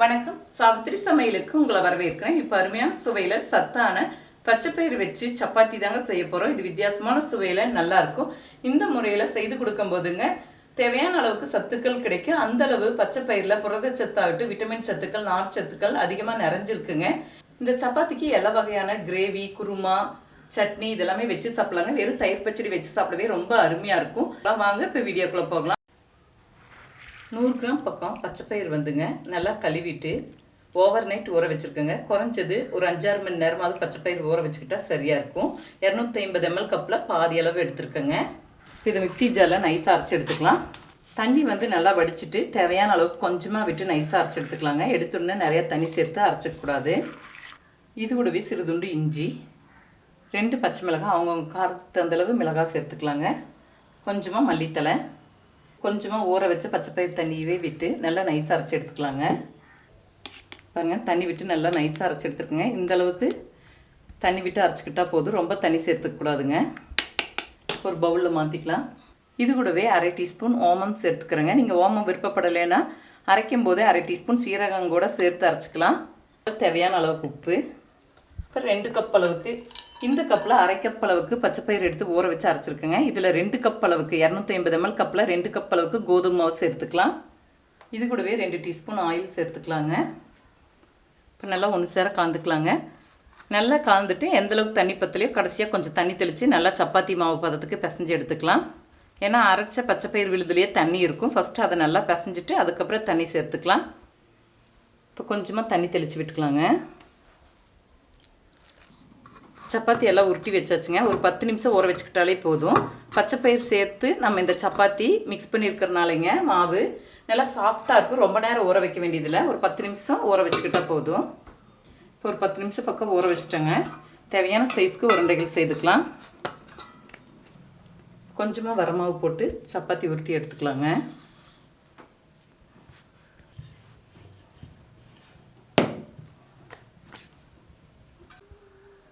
வணக்கம். சாவித்திரி சமையலுக்கு உங்களை வரவேற்கிறேன். இப்போ அருமையான சுவையில் சத்தான பச்சைப்பயிறு வச்சு சப்பாத்தி தாங்க செய்ய போகிறோம் இது வித்தியாசமான சுவையில் நல்லாயிருக்கும் இந்த முறையில் செய்து கொடுக்கும் போதுங்க தேவையான அளவுக்கு சத்துக்கள் கிடைக்கும். அந்தளவு பச்சைப்பயிரில் பச்சைப்பயிரில் புரதச்சத்தாகட்டும் விட்டமின் சத்துக்கள் நார் சத்துக்கள் அதிகமாக நிறைஞ்சிருக்குங்க. இந்த சப்பாத்திக்கு எல்லா வகையான கிரேவி குருமா சட்னி இதெல்லாமே வச்சு சாப்பிடலாங்க. வெறும் தயிர் பச்சடி வச்சு சாப்பிடவே ரொம்ப அருமையாக இருக்கும். வாங்க இப்போ வீடியோக்குள்ளே போகலாம். நூறு கிராம் பக்கம் பச்சைப்பயிர் வந்துங்க. நல்லா கழுவிட்டு ஓவர் நைட் ஊற வச்சுருக்கேங்க. குறைஞ்சது ஒரு அஞ்சாறு மணி நேரமாவது பச்சைப்பயிர் ஊற வச்சுக்கிட்டா சரியாக இருக்கும். இரநூத்தி ஐம்பது எம்எல் கப்பில் பாதி அளவு எடுத்துருக்கேங்க. இது மிக்ஸி ஜாரில் நைஸாக அரைச்சி எடுத்துக்கலாம். தண்ணி வந்து நல்லா வடிச்சிட்டு தேவையான அளவுக்கு கொஞ்சமாக விட்டு நைஸாக அரைச்சி எடுத்துக்கலாங்க. எடுத்துடனே நிறையா தண்ணி சேர்த்து அரைச்சிக்கூடாது இது கூடவே சிறுதுண்டு இஞ்சி ரெண்டு பச்சை மிளகாய் அவங்கவுங்க காரத்துக்கு தகுந்த அளவு மிளகாய் சேர்த்துக்கலாங்க. கொஞ்சமாக மல்லித்தலை கொஞ்சமாக ஊற வச்ச பச்சைப்பயிர் தண்ணியவே விட்டு நல்லா நைஸாக அரைச்சி எடுத்துக்கலாங்க. பாருங்கள் தண்ணி விட்டு நல்லா நைஸாக அரைச்சி எடுத்துருக்குங்க இந்தளவுக்கு தண்ணி விட்டு அரைச்சிக்கிட்டால் போதும். ரொம்ப தண்ணி சேர்த்துக்கூடாதுங்க ஒரு பவுலில் மாற்றிக்கலாம் இது கூடவே அரை டீஸ்பூன் ஓமம் சேர்த்துக்கிறேங்க. நீங்கள் ஓமம் விருப்பப்படலைன்னா அரைக்கும் போதே அரை டீஸ்பூன் சீரகம் கூட சேர்த்து அரைச்சிக்கலாம். தேவையான அளவுக்கு உப்பு. இப்போ ரெண்டு கப் அளவுக்கு இந்த கப்பில் அரை கப் அளவுக்கு பச்சைப்பயிறு எடுத்து ஊற வச்சு அரைச்சிருக்கேங்க. இதில் ரெண்டு கப் அளவுக்கு இரநூத்தி ஐம்பது எம்எல் கப்பில் ரெண்டு கப் அளவுக்கு கோதுமை மாவு சேர்த்துக்கலாம். இது கூடவே ரெண்டு டீஸ்பூன் ஆயில் சேர்த்துக்கலாங்க. இப்போ நல்லா ஒன்று சேர கலந்துக்கலாங்க. நல்லா கலந்துட்டு எந்தளவுக்கு தண்ணி பத்தலையோ கடைசியாக கொஞ்சம் தண்ணி தெளித்து நல்லா சப்பாத்தி மாவு பதத்துக்கு பிசைஞ்சு எடுத்துக்கலாம். ஏன்னா அரைச்ச பச்சைப்பயிர் விழுதுலேயே தண்ணி இருக்கும். ஃபஸ்ட்டு அதை நல்லா பிசைஞ்சிட்டு அதுக்கப்புறம் தண்ணி சேர்த்துக்கலாம். இப்போ கொஞ்சமாக தண்ணி தெளித்து விட்டுக்கலாங்க. சப்பாத்தி எல்லாம் உருட்டி வச்சாச்சுங்க. ஒரு பத்து நிமிஷம் ஊற வச்சுக்கிட்டாலே போதும். பச்சைப்பயிர் சேர்த்து நம்ம இந்த சப்பாத்தி மிக்ஸ் பண்ணியிருக்கிறனாலங்க மாவு நல்லா சாஃப்டாக இருக்கும். ரொம்ப நேரம் ஊற வைக்க வேண்டியதில்லை. ஒரு பத்து நிமிஷம் ஊற வச்சுக்கிட்டால் போதும். இப்போ ஒரு பத்து நிமிஷம் பக்கம் ஊற வச்சுட்டோங்க. தேவையான சைஸ்க்கு உருண்டைகள் செய்துக்கலாம். கொஞ்சமாக வரமாவு போட்டு சப்பாத்தி உருட்டி எடுத்துக்கலாங்க.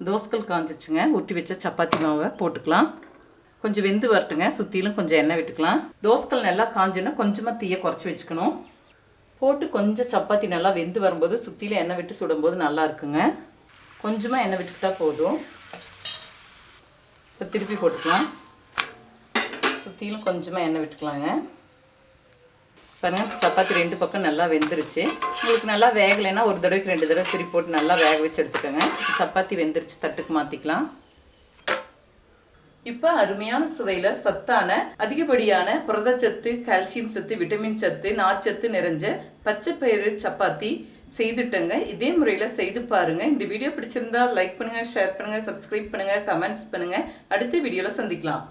தோசைகள் காஞ்சிச்சுங்க. ஊட்டி வச்ச சப்பாத்தி மாவை போட்டுக்கலாம். கொஞ்சம் வெந்து வரட்டுங்க. சுற்றிலும் கொஞ்சம் எண்ணெய் விட்டுக்கலாம். தோசைகள் நல்லா காஞ்சினா கொஞ்சமாக தீயை குறைச்சி வச்சுக்கணும். போட்டு கொஞ்சம் சப்பாத்தி நல்லா வெந்து வரும்போது சுற்றிலும் எண்ணெய் விட்டு சுடும்போது நல்லா இருக்குங்க. கொஞ்சமாக எண்ணெய் விட்டுக்கிட்டால் போதும். இப்போ திருப்பி போட்டுக்கலாம். சுற்றிலும் கொஞ்சமாக எண்ணெய் விட்டுக்கலாங்க. பாருங்கள் சப்பாத்தி ரெண்டு பக்கம் நல்லா வெந்துருச்சு. உங்களுக்கு நல்லா வேகலைன்னா ஒரு தடவைக்கு ரெண்டு தடவை திருப்பி போட்டு நல்லா வேக வச்சு எடுத்துக்கோங்க. சப்பாத்தி வெந்துருச்சு தட்டுக்கு மாற்றிக்கலாம் இப்போ அருமையான சுவையில் சத்தான அதிகப்படியான புரதச்சத்து கால்சியம் சத்து விட்டமின் சத்து நார்ச்சத்து நிறைஞ்ச பச்சைப்பயிறு சப்பாத்தி செய்துட்டங்க. இதே முறையில் செய்து பாருங்க. இந்த வீடியோ பிடிச்சிருந்தா லைக் பண்ணுங்க ஷேர் பண்ணுங்க சப்ஸ்கிரைப் பண்ணுங்க கமெண்ட்ஸ் பண்ணுங்க. அடுத்த வீடியோவில் சந்திக்கலாம்.